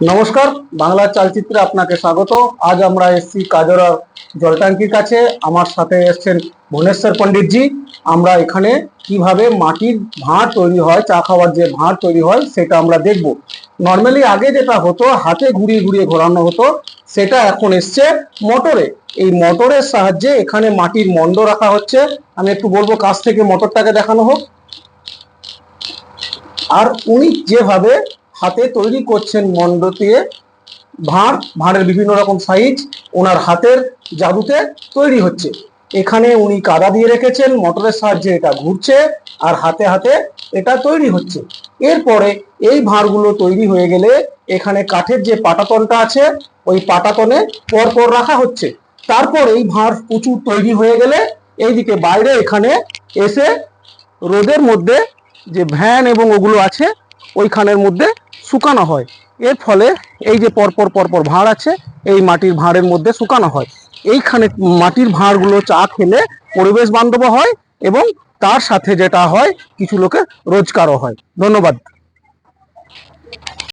নমস্কার, বাংলা চালচিত্রে আপনাকে স্বাগত। আজ আমরা এসেছি কাজরার জলট্যাঙ্কির কাছে। আমার সাথে এসেছেন ভুবনেশ্বর পণ্ডিতজি। আমরা এখানে কীভাবে মাটির ভাঁড় তৈরি হয়, চা খাওয়ার যে ভাঁড় তৈরি হয়, সেটা আমরা দেখব। নর্মালি আগে যেটা হতো, হাতে ঘুরিয়ে ঘুরিয়ে ঘোরানো হতো, সেটা এখন এসছে মোটরে। এই মোটরের সাহায্যে এখানে মাটির মন্ড রাখা হচ্ছে। আমি একটু বলব কাছ থেকে মোটরটাকে দেখানো হোক। আর উনি যেভাবে হাতে তৈরি করছেন মন্ড দিয়ে ভাঁড়, ভাঁড়ের বিভিন্ন রকম সাইজ ওনার হাতের জাদুতে তৈরি হচ্ছে। এখানে উনি কাদা দিয়ে রেখেছেন, মোটরের সাহায্যে এটা ঘুরছে আর হাতে হাতে এটা তৈরি হচ্ছে। এরপরে এই ভাঁড়গুলো তৈরি হয়ে গেলে এখানে কাঠের যে পাটাতনটা আছে, ওই পাটাতনে পরপর রাখা হচ্ছে। তারপর এই ভাঁড় প্রচুর তৈরি হয়ে গেলে এইদিকে বাইরে এখানে এসে রোদের মধ্যে যে ভ্যান এবং ওগুলো আছে, ওইখানের মধ্যে শুকানো হয়। এর ফলে এই যে পরপর পরপর ভাঁড় আছে, এই মাটির ভাঁড়ের মধ্যে শুকানো হয়। এইখানে মাটির ভাঁড়গুলো চা খেলে পরিবেশ বান্ধব হয় এবং তার সাথে যেটা হয়, কিছু লোকের রোজগারও হয়। ধন্যবাদ।